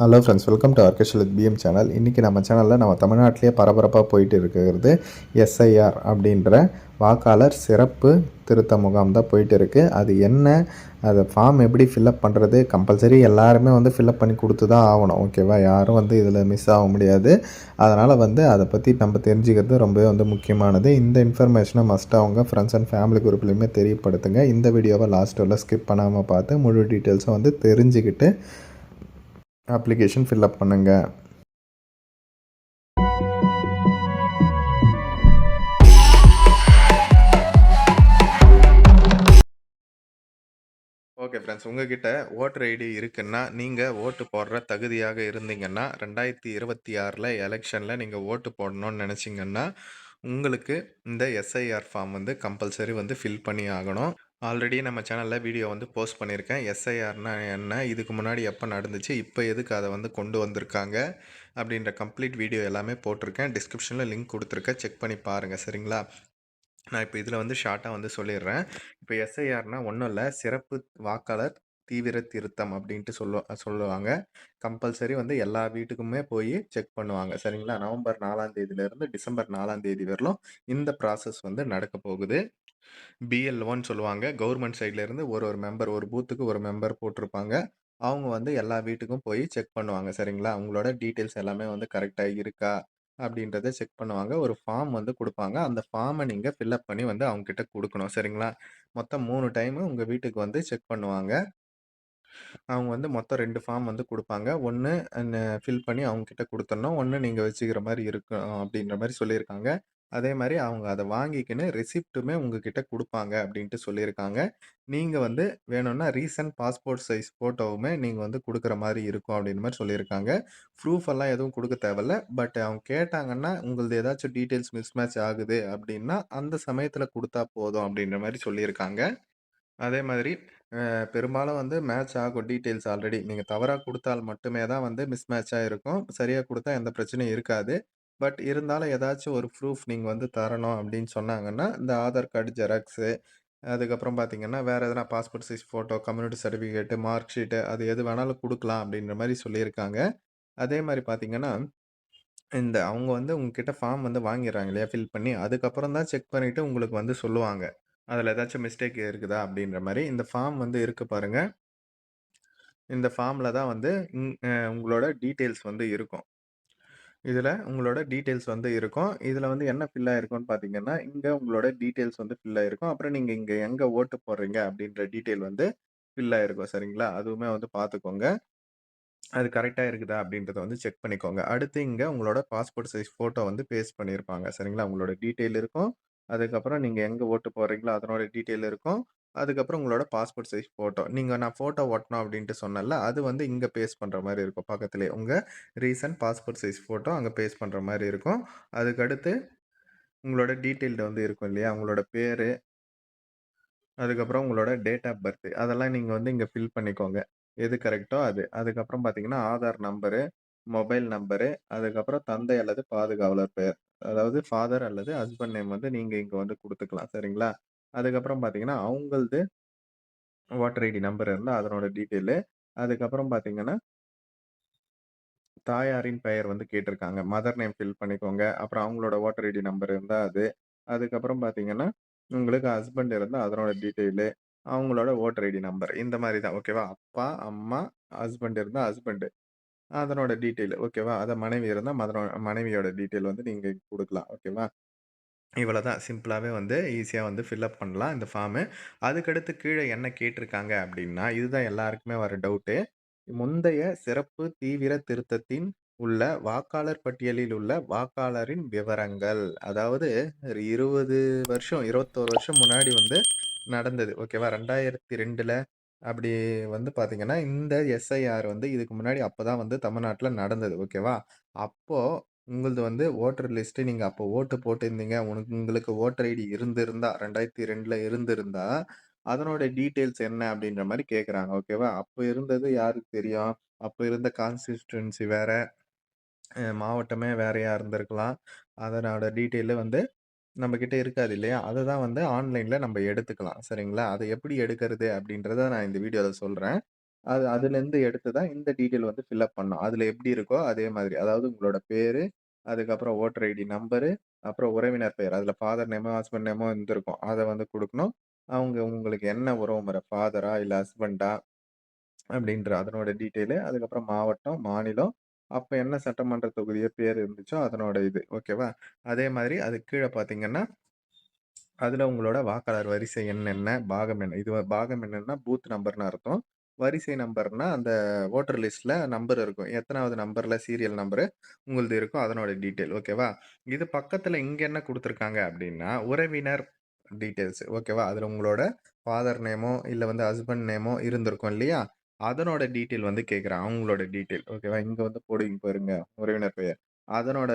Hello friends welcome to orchestral PM channel இன்றைக்கி நம்ம சேனலில் நம்ம தமிழ்நாட்டிலே பரபரப்பாக போயிட்டு இருக்கிறது எஸ்ஐஆர் அப்படின்ற வாக்காளர் சிறப்பு திருத்த முகாம் தான் போயிட்டு இருக்குது அது என்ன? அதை ஃபார்ம் எப்படி ஃபில்அப் பண்ணுறது கம்பல்சரி எல்லாருமே வந்து ஃபில்அப் பண்ணி கொடுத்து தான் ஆகணும் ஓகேவா யாரும் வந்து இதில் மிஸ் ஆக முடியாது. அதனால் வந்து அதை பற்றி நம்ம தெரிஞ்சுக்கிறது ரொம்பவே வந்து முக்கியமானது. இந்த இன்ஃபர்மேஷனை மஸ்ட்டாக அவங்க ஃப்ரெண்ட்ஸ் அண்ட் ஃபேமிலி குரூப்லையுமே தெரியப்படுத்துங்க. இந்த வீடியோவை லாஸ்ட் வரல ஸ்கிப் பண்ணாமல் பார்த்து முழு டீட்டெயில்ஸும் வந்து தெரிஞ்சுக்கிட்டு அப்ளிகேஷன் ஃபில்அப் பண்ணுங்கள் ஓகே ஃப்ரெண்ட்ஸ் உங்ககிட்ட ஓட்டர் ஐடி இருக்குன்னா நீங்கள் ஓட்டு போடுற தகுதியாக இருந்தீங்கன்னா ரெண்டாயிரத்தி இருபத்தி ஆறில் எலெக்ஷனில் நீங்கள் ஓட்டு போடணும்னு நினச்சிங்கன்னா உங்களுக்கு இந்த எஸ்ஐஆர் ஃபார்ம் வந்து கம்பல்சரி வந்து ஃபில் பண்ணி ஆகணும். ஆல்ரெடி நம்ம சேனலில் வீடியோ வந்து போஸ்ட் பண்ணியிருக்கேன். எஸ்ஐஆர்னா என்ன இதுக்கு முன்னாடி எப்போ நடந்துச்சு இப்போ எதுக்கு அதை வந்து கொண்டு வந்திருக்காங்க அப்படின்ற கம்ப்ளீட் வீடியோ எல்லாமே போட்டிருக்கேன். டிஸ்கிரிப்ஷனில் லிங்க் கொடுத்துருக்கேன். செக் பண்ணி பாருங்கள் சரிங்களா? நான் இப்போ இதில் வந்து ஷார்ட்டாக வந்து சொல்லிடுறேன். இப்போ எஸ்ஐஆர்னால் ஒன்றும் இல்லை சிறப்பு வாக்காளர் தீவிர திருத்தம் அப்படின்ட்டு சொல்லு சொல்லுவாங்க. கம்பல்சரி வந்து எல்லா வீட்டுக்குமே போய் செக் பண்ணுவாங்க சரிங்களா? நவம்பர் நாலாம் தேதியிலேருந்து டிசம்பர் நாலாம் தேதி வரலும் இந்த ப்ராசஸ் வந்து நடக்க போகுது. பிஎல்ஓன்னு சொல்லுவாங்க. கவர்மெண்ட் சைட்லேருந்து ஒரு ஒரு மெம்பர் ஒரு பூத்துக்கு ஒரு மெம்பர் போட்டிருப்பாங்க. அவங்க வந்து எல்லா வீட்டுக்கும் போய் செக் பண்ணுவாங்க. சரிங்களா? அவங்களோட டீட்டெயில்ஸ் எல்லாமே வந்து கரெக்டாக இருக்கா? அப்படின்றத செக் பண்ணுவாங்க. ஒரு ஃபார்ம் வந்து கொடுப்பாங்க. அந்த ஃபார்மை நீங்கள் ஃபில்லப் பண்ணி வந்து அவங்கக்கிட்ட கொடுக்கணும். சரிங்களா? மொத்தம் மூணு டைமு உங்கள் வீட்டுக்கு வந்து செக் பண்ணுவாங்க. அவங்க வந்து மொத்தம் ரெண்டு ஃபார்ம் வந்து கொடுப்பாங்க. ஒன்று ஃபில் பண்ணி அவங்கக்கிட்ட கொடுத்துடணும். ஒன்று நீங்கள் வச்சுக்கிற மாதிரி இருக்கும் அப்படின்ற மாதிரி சொல்லியிருக்காங்க. அதே மாதிரி அவங்க அதை வாங்கிக்கின்னு ரெசிப்ட்டுமே உங்ககிட்ட கொடுப்பாங்க அப்படின்ட்டு சொல்லியிருக்காங்க. நீங்கள் வந்து வேணும்னா ரீசன்ட் பாஸ்போர்ட் சைஸ் ஃபோட்டோவுமே நீங்கள் வந்து கொடுக்குற மாதிரி இருக்கும் அப்படின்ற மாதிரி சொல்லியிருக்காங்க. ப்ரூஃப் எல்லாம் எதுவும் கொடுக்க தேவையில்ல. பட் அவங்க கேட்டாங்கன்னா உங்களது ஏதாச்சும் டீட்டெயில்ஸ் மிஸ் மேட்ச் ஆகுது அப்படின்னா அந்த சமயத்தில் கொடுத்தா போதும் அப்படின்ற மாதிரி சொல்லியிருக்காங்க. அதே மாதிரி பெரும்பாலும் வந்து மேட்ச் ஆகும் டீட்டெயில்ஸ் ஆல்ரெடி. நீங்கள் தவறாக கொடுத்தால் மட்டுமே தான் வந்து மிஸ் மேட்சாக இருக்கும் சரியாக கொடுத்தா எந்த பிரச்சனையும் இருக்காது. பட் இருந்தாலும் ஏதாச்சும் ஒரு ப்ரூஃப் நீங்கள் வந்து தரணும் அப்படின்னு சொன்னாங்கன்னா இந்த ஆதார் கார்டு ஜெராக்ஸு அதுக்கப்புறம் பார்த்தீங்கன்னா வேறு எதனா passport size photo community certificate mark sheet அது எது வேணாலும் கொடுக்கலாம் அப்படின்ற மாதிரி சொல்லியிருக்காங்க. அதே மாதிரி பார்த்தீங்கன்னா இந்த அவங்க வந்து உங்ககிட்ட ஃபார்ம் வந்து வாங்கிடுறாங்க இல்லையா ஃபில் பண்ணி. அதுக்கப்புறம் தான் செக் பண்ணிவிட்டு உங்களுக்கு வந்து சொல்லுவாங்க. அதில் ஏதாச்சும் மிஸ்டேக் இருக்குதா? அப்படின்ற மாதிரி. இந்த ஃபார்ம் வந்து இருக்குது பாருங்கள் இந்த ஃபார்மில் தான் வந்து உங்களோட டீட்டெயில்ஸ் வந்து இருக்கும். இதில் உங்களோட டீட்டெயில்ஸ் வந்து இருக்கும். இதில் வந்து என்ன ஃபில் ஆயிருக்கும்னு பார்த்தீங்கன்னா இங்கே உங்களோட டீட்டெயில்ஸ் வந்து ஃபில் ஆயிருக்கும். அப்புறம் நீங்கள் இங்கே எங்கே ஓட்டு போடுறீங்க அப்படின்ற டீட்டெயில் வந்து ஃபில் ஆயிருக்கும். சரிங்களா? அதுவுமே வந்து பார்த்துக்கோங்க அது கரெக்டாக இருக்குதா அப்படின்றத வந்து செக் பண்ணிக்கோங்க. அடுத்து இங்கே உங்களோட பாஸ்போர்ட் சைஸ் ஃபோட்டோ வந்து பேஸ்ட் பண்ணியிருப்பாங்க. சரிங்களா? உங்களோட டீட்டெயில் இருக்கும். அதுக்கப்புறம் நீங்கள் எங்கே ஓட்டு போடுறீங்களோ அதனோட டீட்டெயில் இருக்கும். அதுக்கப்புறம் உங்களோட பாஸ்போர்ட் சைஸ் ஃபோட்டோ நீங்கள் நான் ஃபோட்டோ ஒட்டணும் அப்படின்ட்டு சொன்னல அது வந்து இங்கே பேஸ்ட் பண்ணுற மாதிரி இருக்கும். பக்கத்துலேயே உங்கள் ரீசன்ட் பாஸ்போர்ட் சைஸ் ஃபோட்டோ அங்கே பேஸ்ட் பண்ணுற மாதிரி இருக்கும். அதுக்கடுத்து உங்களோட டீட்டெயில்டு வந்து இருக்கும் இல்லையா? உங்களோட பேர் அதுக்கப்புறம் உங்களோட டேட் ஆஃப் பர்த் அதெல்லாம் நீங்கள் வந்து இங்கே ஃபில் பண்ணிக்கோங்க. எது கரெக்டோ அது. அதுக்கப்புறம் பார்த்தீங்கன்னா ஆதார் நம்பரு மொபைல் நம்பரு அதுக்கப்புறம் தந்தை அல்லது பாதுகாவலர் பெயர். அதாவது ஃபாதர் அல்லது ஹஸ்பண்ட் நேம் வந்து நீங்கள் இங்கே வந்து கொடுத்துக்கலாம். சரிங்களா? அதுக்கப்புறம் பார்த்தீங்கன்னா அவங்களது வாட்டர் ஐடி நம்பர் இருந்தால் அதனோட டீட்டெயிலு அதுக்கப்புறம் பார்த்தீங்கன்னா தாயாரின் பெயர் வந்து கேட்டிருக்காங்க. மதர் நேம் ஃபில் பண்ணிக்கோங்க. அப்புறம் அவங்களோட வாட்டர் ஐடி நம்பர் இருந்தால் அது. அதுக்கப்புறம் பார்த்தீங்கன்னா உங்களுக்கு ஹஸ்பண்ட் இருந்தால் அதனோட டீட்டெயிலு அவங்களோட ஓட்டர் ஐடி நம்பர் இந்த மாதிரி தான். ஓகேவா அப்பா அம்மா ஹஸ்பண்ட் இருந்தால் ஹஸ்பண்டு அதனோட டீட்டெயில் ஓகேவா அதை மனைவி இருந்தால் மதனோட மனைவியோட டீட்டெயில் வந்து நீங்கள் கொடுக்கலாம். ஓகேவா இவ்வளோ தான். சிம்பிளாகவே வந்து ஈஸியாக வந்து ஃபில்அப் பண்ணலாம் இந்த ஃபார்மு. அதுக்கடுத்து கீழே என்ன கேட்டிருக்காங்க அப்படின்னா இதுதான் எல்லாருக்குமே வர டவுட்டு. முந்தைய சிறப்பு தீவிர திருத்தத்தின் உள்ள வாக்காளர் பட்டியலில் உள்ள வாக்காளரின் விவரங்கள். அதாவது இருபது வருஷம் இருபத்தோரு வருஷம் முன்னாடி வந்து நடந்தது. ஓகேவா? ரெண்டாயிரத்தி ரெண்டில் அப்படி வந்து பார்த்தீங்கன்னா இந்த எஸ்ஐஆர் வந்து இதுக்கு முன்னாடி அப்போ தான் வந்து தமிழ்நாட்டில் நடந்தது. ஓகேவா? அப்போது உங்களது வந்து ஓட்டர் லிஸ்ட்டு நீங்கள் அப்போ ஓட்டு போட்டிருந்தீங்க. உனக்கு உங்களுக்கு ஓட்டர் ஐடி இருந்திருந்தா ரெண்டாயிரத்தி ரெண்டில் இருந்திருந்தா அதனோட டீட்டெயில்ஸ் என்ன அப்படின்ற மாதிரி கேட்குறாங்க ஓகேவா அப்போ இருந்தது யாருக்கு தெரியும்? அப்போ இருந்த கான்ஸ்டியூன்சி வேற மாவட்டமே வேறையாக இருந்திருக்கலாம். அதனோட டீட்டெயிலு வந்து நம்மக்கிட்ட இருக்காது இல்லையா? அதை தான் வந்து ஆன்லைனில் நம்ம எடுத்துக்கலாம் சரிங்களா? அதை எப்படி எடுக்கிறது அப்படின்றத நான் இந்த வீடியோவில் சொல்கிறேன் அது அதுலேருந்து எடுத்து தான் இந்த டீட்டெயில் வந்து ஃபில்அப் பண்ணோம் அதில் எப்படி இருக்கோ அதே மாதிரி. அதாவது உங்களோட பேர் அதுக்கப்புறம் ஓட்டர் ஐடி நம்பரு, அப்புறம் உறவினர் பெயர். அதில் ஃபாதர் நேமோ, ஹஸ்பண்ட் நேமோ இருந்திருக்கும். அதை வந்து கொடுக்கணும் அவங்க உங்களுக்கு என்ன உறவு முறை, ஃபாதரா இல்லை ஹஸ்பண்டா அப்படின்ற அதனோட டீட்டெயிலு. அதுக்கப்புறம் மாவட்டம், மாநிலம், அப்போ என்ன சட்டமன்ற தொகுதியோ பேர் இருந்துச்சோ அதனோட இது. ஓகேவா? அதே மாதிரி அது கீழே பார்த்தீங்கன்னா, அதில் உங்களோட வாக்காளர் வரிசை எண் என்ன? பாகம் என்ன? இது பாகம் என்னன்னா பூத் நம்பர்னு அர்த்தம். வரிசை நம்பர்னா அந்த ஓட்டர் லிஸ்ட்டில் நம்பர் இருக்கும். எத்தனாவது நம்பரில் சீரியல் நம்பரு உங்களுது இருக்கும் அதனோட டீட்டெயில். ஓகேவா? இது பக்கத்தில் இங்கே என்ன கொடுத்துருக்காங்க அப்படின்னா, உறவினர் டீட்டெயில்ஸ். ஓகேவா? அதில் உங்களோட ஃபாதர் நேமோ, இல்லை வந்து ஹஸ்பண்ட் நேமோ இருந்திருக்கும் இல்லையா? அதனோட டீட்டெயில் வந்து கேட்குறான். அவங்களோட டீட்டெயில். ஓகேவா? இங்கே வந்து போடுவீங்க பாருங்க, உறவினர் பெயர். அதனோட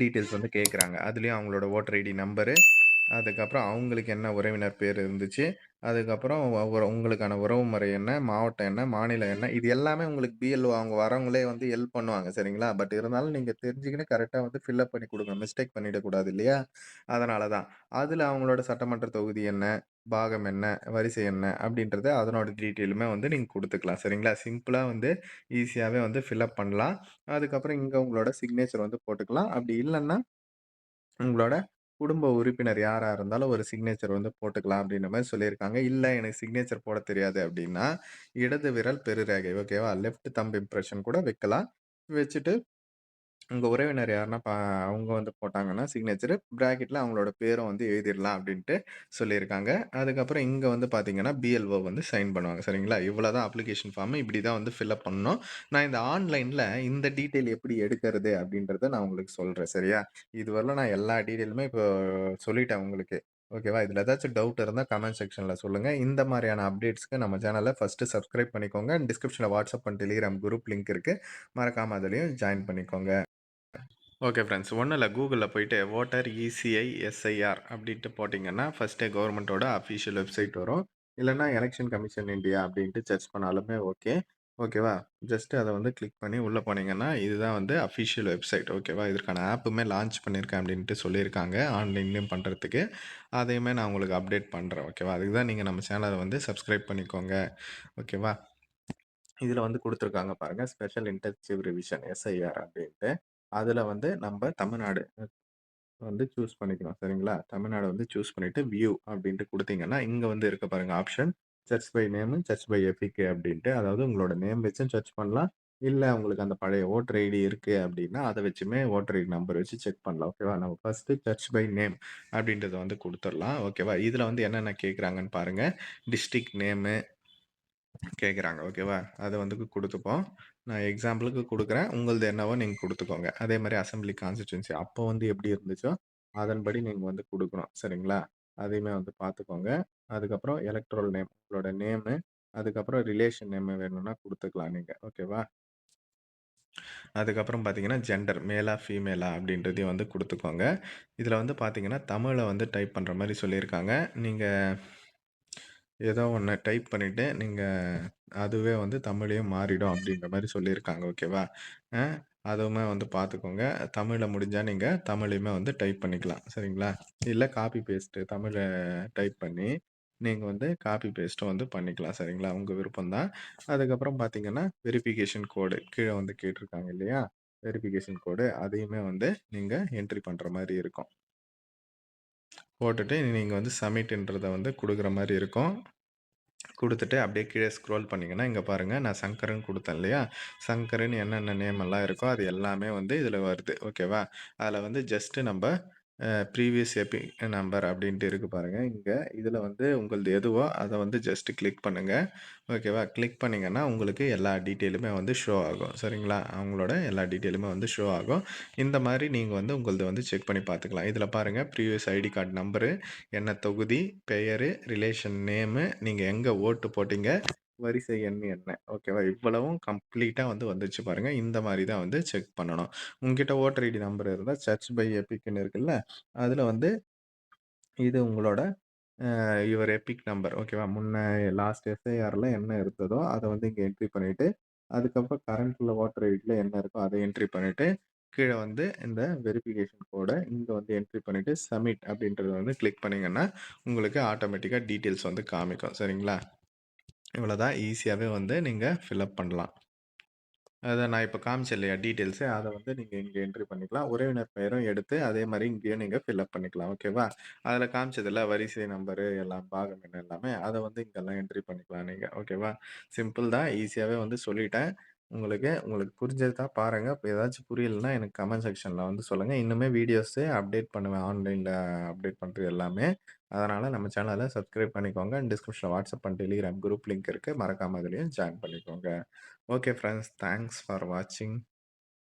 டீட்டெயில்ஸ் வந்து கேட்குறாங்க. அதுலேயும் அவங்களோட ஓட்டர் ஐடி நம்பரு, அதுக்கப்புறம் அவங்களுக்கு என்ன உறவினர் பேர் இருந்துச்சு, அதுக்கப்புறம் ஒரு உங்களுக்கான உறவு முறை என்ன, மாவட்டம் என்ன, மாநிலம் என்ன, இது எல்லாமே உங்களுக்கு பிஎல்ஓ அவங்க வரவங்களே வந்து ஹெல்ப் பண்ணுவாங்க. சரிங்களா? பட் இருந்தாலும் நீங்கள் தெரிஞ்சுக்கின்னு கரெக்டாக வந்து ஃபில்அப் பண்ணி கொடுங்க மிஸ்டேக் பண்ணிடக்கூடாது இல்லையா? அதனால தான். அதில் அவங்களோட சட்டமன்ற தொகுதி என்ன, பாகம் என்ன, வரிசை என்ன அப்படின்றத அதனோட டீட்டெயிலுமே வந்து நீங்கள் கொடுத்துக்கலாம் சரிங்களா? சிம்பிளாக வந்து ஈஸியாகவே வந்து ஃபில் அப் பண்ணலாம். அதுக்கப்புறம் இங்கே உங்களோட சிக்னேச்சர் வந்து போட்டுக்கலாம். அப்படி இல்லைன்னா உங்களோட குடும்ப உறுப்பினர் யாரா இருந்தாலும் ஒரு சிக்னேச்சர் வந்து போட்டுக்கலாம் அப்படின்ற மாதிரி சொல்லியிருக்காங்க. இல்லை எனக்கு சிக்னேச்சர் போடத் தெரியாது அப்படின்னா, இடது விரல் பெருரேகை ஓகேவா? லெஃப்ட் தம்ப் இம்ப்ரெஷன் கூட வைக்கலாம். வச்சுட்டு உங்க உறவினர் யாருன்னா பா அவங்க வந்து போட்டாங்கன்னா சிக்னேச்சரு ப்ராக்கெட்டில் அவங்களோட பேரும் வந்து எழுதிடலாம் அப்படின்ட்டு சொல்லியிருக்காங்க. அதுக்கப்புறம் இங்க வந்து பார்த்தீங்கன்னா, பிஎல்ஓ வந்து சைன் பண்ணுவாங்க. சரிங்களா? இவ்வளோதான் அப்ளிகேஷன் ஃபார்ம். இப்படி தான் வந்து ஃபில் அப் பண்ணணும். நான் இந்த ஆன்லைன்ல இந்த டீட்டெயில் எப்படி எடுக்கிறது அப்படின்றத நான் உங்களுக்கு சொல்றேன். சரியா? இதுவரையிலும் நான் எல்லா டீட்டெயிலுமே இப்போ சொல்லிட்டேன் உங்களுக்கு. ஓகேவா? இதுல ஏதாச்சும் டவுட் இருந்தா கமெண்ட் செக்ஷன்ல சொல்லுங்க. இந்த மாரியான அப்டேட்ஸ்க்கு நம்ம சேனல ஃபர்ஸ்ட்டு சப்ஸ்கிரைப் பண்ணிக்கோங்க. டிஸ்கிரிப்ஷன்ல WhatsApp and Telegram group link இருக்கு. மறக்காம அதுலயும் ஜாயின் பண்ணிக்கோங்க. Okay friends. ஒன்றும் இல்லை கூகுளில் போயிட்டு ஓட்டர் இசிஐ எஸ்ஐஆர் அப்படின்ட்டு போட்டிங்கன்னா ஃபஸ்ட்டே கவர்மெண்ட்டோட அஃபிஷியல் வெப்சைட் வரும். இல்லைனா எலெக்ஷன் கமிஷன் இண்டியா அப்படின்ட்டு சர்ச் பண்ணாலுமே ஓகே. ஓகேவா? ஜஸ்ட் அதை வந்து கிளிக் பண்ணி உள்ளே போனீங்கன்னா, இதுதான் வந்து அஃபிஷியல் வெப்சைட். ஓகேவா? இதற்கான ஆப்புமே லான்ச் பண்ணியிருக்கேன் அப்படின்ட்டு சொல்லியிருக்காங்க. ஆன்லைன்லேயும் பண்ணுறதுக்கு அதையுமே நான் உங்களுக்கு அப்டேட் பண்ணுறேன் ஓகேவா? அதுக்கு தான் நீங்கள் நம்ம சேனலை வந்து சப்ஸ்கிரைப் பண்ணிக்கோங்க. ஓகேவா? இதில் வந்து கொடுத்துருக்காங்க பாருங்கள் ஸ்பெஷல் இன்டென்சிவ் ரிவிஷன் எஸ்ஐஆர் அப்படின்ட்டு. அதில் வந்து நம்ம தமிழ்நாடு வந்து சூஸ் பண்ணிக்கணும். சரிங்களா? தமிழ்நாடு வந்து சூஸ் பண்ணிவிட்டு வியூ அப்படின்ட்டு கொடுத்தீங்கன்னா இங்கே வந்து இருக்க பாருங்கள் option. Search by name, search by EPIC அப்படின்ட்டு. அதாவது உங்களோட நேம் வச்சும் சர்ச் பண்ணலாம். இல்லை உங்களுக்கு அந்த பழைய ஓட்டர் ஐடி இருக்குது அப்படின்னா, அதை வச்சுமே ஓட்டர் ஐடி நம்பர் வச்சு செக் பண்ணலாம். ஓகேவா? நம்ம ஃபர்ஸ்ட்டு சர்ச் பை நேம் அப்படின்றத வந்து கொடுத்துடலாம் ஓகேவா? இதில் வந்து என்னென்ன கேட்குறாங்கன்னு பாருங்கள் டிஸ்ட்ரிக்ட் நேமு கேட்குறாங்க. ஓகேவா? அத வந்து குடுத்துப்போம். நான் எக்ஸாம்பிளுக்கு குடுக்குறேன். உங்களது என்னவோ நீங்க குடுத்துக்கோங்க. அதே மாரி அசெம்பிளி கான்ஸ்டிட்யூயன்சி அப்போ வந்து எப்படி இருந்துச்சோ, அதன்படி நீங்க வந்து குடுக்கணும். சரிங்களா? அதையுமே வந்து பார்த்துக்கோங்க. அதுக்கப்புறம் எலக்ட்ரல் நேம் உங்களோட நேமு, அதுக்கப்புறம் ரிலேஷன் நேம் வேணும்னா குடுத்துக்கலாம் நீங்க. ஓகேவா? அதுக்கப்புறம் பார்த்தீங்கன்னா, ஜெண்டர் மேலா, ஃபீமேலா அப்படின்றதையும் வந்து குடுத்துக்கோங்க. இதில் வந்து பார்த்தீங்கன்னா, தமிழை வந்து டைப் பண்ற மாரி சொல்லியிருக்காங்க. நீங்க ஏதோ ஒன்று டைப் பண்ணிட்டு, நீங்கள் அதுவே வந்து தமிழையும் மாறிடும் அப்படின்ற மாதிரி சொல்லியிருக்காங்க. ஓகேவா? அதுவுமே வந்து பார்த்துக்கோங்க. தமிழை முடிஞ்சால் நீங்கள் தமிழையுமே வந்து டைப் பண்ணிக்கலாம். சரிங்களா? இல்லை காப்பி பேஸ்ட்டு தமிழை டைப் பண்ணி, நீங்கள் வந்து காப்பி பேஸ்ட்டும் வந்து பண்ணிக்கலாம். சரிங்களா? உங்கள் விருப்பம் தான். அதுக்கப்புறம் பார்த்தீங்கன்னா, வெரிஃபிகேஷன் கோடு கீழே வந்து கேட்டிருக்காங்க இல்லையா? வெரிஃபிகேஷன் கோடு அதையுமே வந்து நீங்கள் என்ட்ரி பண்ணுற மாதிரி இருக்கும். போட்டுட்டு நீங்கள் வந்து சப்மிட்ன்றத வந்து கொடுக்குற மாதிரி இருக்கும். கொடுத்துட்டு அப்படியே கீழே ஸ்க்ரோல் பண்ணிங்கன்னா இங்கே பாருங்கள் நான் சங்கருன்னு கொடுத்தேன் இல்லையா? சங்கருன்னு என்னென்ன நேம் எல்லாம் இருக்கோ, அது எல்லாமே வந்து இதில் வருது. ஓகேவா? அதில் வந்து ஜஸ்ட்டு நம்ம ப்ரீவியஸ் எபி நம்பர் அப்படின்ட்டு இருக்குது பாருங்கள் இங்கே இதில் வந்து உங்களது எதுவோ அதை வந்து ஜஸ்ட் கிளிக் பண்ணுங்கள் ஓகேவா? கிளிக் பண்ணிங்கன்னா உங்களுக்கு எல்லா டீட்டெயிலுமே வந்து ஷோ ஆகும். சரிங்களா? அவங்களோட எல்லா டீட்டெயிலுமே வந்து ஷோ ஆகும். இந்த மாதிரி நீங்கள் வந்து உங்களது வந்து செக் பண்ணி பார்த்துக்கலாம். இதில் பாருங்கள் ப்ரீவியஸ் ஐடி கார்டு நம்பரு, என்ன தொகுதி, பெயரு, ரிலேஷன் நேமு, நீங்கள் எங்கே ஓட்டு போட்டிங்க வரிசை எண் என்ன? ஓகேவா? இவ்வளவும் கம்ப்ளீட்டா வந்து வந்துச்சு பாருங்க. இந்த மாதிரி தான் வந்து செக் பண்ணணும். உங்ககிட்ட ஓட்டர் ஐடி நம்பர் இருந்தால் சர்ச் பை எபிக்னு இருக்குல்ல, அதில் வந்து இது உங்களோட யுவர் எபிக் நம்பர் ஓகேவா? முன்ன லாஸ்ட் எஸ்ஐஆரில் என்ன இருந்ததோ, அதை வந்து இங்கே என்ட்ரி பண்ணிவிட்டு அதுக்கப்புறம் கரண்ட்டில் ஓட்டர் ஐடியில் என்ன இருக்கோ அதை என்ட்ரி பண்ணிவிட்டு கீழே வந்து இந்த வெரிஃபிகேஷன் கோடை இங்கே வந்து என்ட்ரி பண்ணிவிட்டு சப்மிட் அப்படின்றத வந்து கிளிக் பண்ணிங்கன்னா உங்களுக்கு ஆட்டோமேட்டிக்காக டீட்டெயில்ஸ் வந்து காமிக்கும். சரிங்களா? இவ்வளோதான் ஈஸியாகவே வந்து நீங்கள் ஃபில் அப் பண்ணலாம். அதை நான் இப்போ காமிச்சேன் இல்லையா டீட்டெயில்ஸு அதை வந்து நீங்கள் இங்கே என்ட்ரி பண்ணிக்கலாம். உறவினர் பெயரும் எடுத்து அதே மாதிரி இங்கேயும் நீங்கள் ஃபில்அப் பண்ணிக்கலாம். ஓகேவா? அதில் காமிச்சதில் வரிசை நம்பரு எல்லாம் பாகம் என்ன எல்லாமே, அதை வந்து இங்கெல்லாம் என்ட்ரி பண்ணிக்கலாம் நீங்கள் ஓகேவா? சிம்பிள் தான். ஈஸியாகவே வந்து சொல்லிட்டேன். உங்களுக்கு உங்களுக்கு புரிஞ்சதா பாருங்க. இப்ப ஏதாச்சும் புரியலன்னா எனக்கு கமெண்ட் செக்ஷன்ல வந்து சொல்லுங்க. இன்னுமே வீடியோஸு அப்டேட் பண்ணுவேன். ஆன்லைன்ல அப்டேட் பண்றது எல்லாமே. அதனால நம்ம சேனல சப்ஸ்கிரைப் பண்ணிக்கோங்க. டிஸ்கிரிப்ஷன்ல WhatsApp and Telegram group link இருக்கு. மறக்காம ஜாயின் பண்ணிக்கோங்க. Okay friends. தேங்க்ஸ் ஃபார் வாட்சிங்.